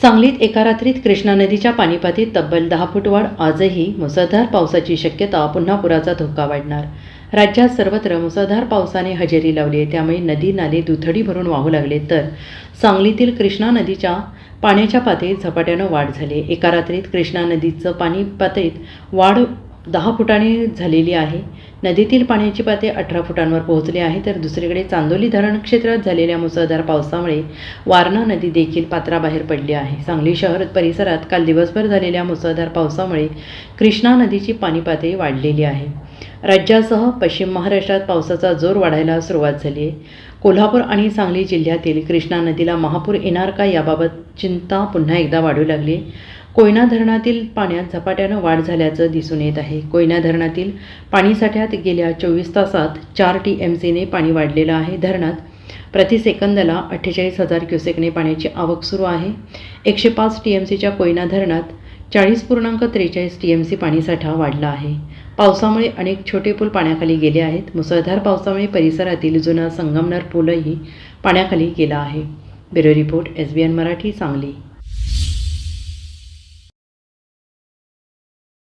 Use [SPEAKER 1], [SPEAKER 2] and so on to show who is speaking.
[SPEAKER 1] सांगलीत एका रात्रीत कृष्णा नदीच्या पाणीपातीत तब्बल दहा फूट वाढ आजही मुसळधार पावसाची शक्यता पुन्हा पुराचा धोका वाढणार. राज्यात सर्वत्र मुसळधार पावसाने हजेरी लावली आहे त्यामुळे नदी नाले दुथडी भरून वाहू लागले. तर सांगलीतील कृष्णा नदीच्या पाण्याच्या पातळीत झपाट्यानं वाढ झाली एका रात्रीत कृष्णा नदीचं पाणी पातळीत वाढ दहा फुटाने झालेली आहे. नदीतील पाण्याची पातळी अठरा फुटांवर पोहोचली आहे तर दुसरीकडे चांदोली धरण क्षेत्रात झालेल्या मुसळधार पावसामुळे वारणा नदी देखील पात्राबाहेर पडली आहे. सांगली शहर परिसरात काल दिवसभर झालेल्या मुसळधार पावसामुळे कृष्णा नदीची पाणी पातळी वाढलेली आहे. राज्यासह पश्चिम महाराष्ट्रात पावसाचा जोर वाढायला सुरुवात झाली आहे. कोल्हापूर आणि सांगली जिल्ह्यातील कृष्णा नदीला महापूर येणार का याबाबत चिंता पुन्हा एकदा वाढू लागली कोयना धरणातील पाण्यात झपाट्यानं वाढ झाल्याचं दिसून येत आहे. कोयना धरणातील पाणीसाठ्यात गेल्या चोवीस तासात चार टी एम सीने पाणी वाढलेलं आहे. धरणात प्रति सेकंदाला अठ्ठेचाळीस हजार क्युसेकने पाण्याची आवक सुरू आहे. एकशे पाच टी एम सीच्या कोयना धरणात चाळीस पूर्णांक त्रेचाळीस टी एम सी पाणीसाठा वाढला आहे. पावसामुळे अनेक छोटे पूल पाण्याखाली गेले आहेत. मुसळधार पावसामुळे परिसरातील जुना संगमनर पूलही पाण्याखाली गेला आहे. Bureau report S B N Marathi Sangli.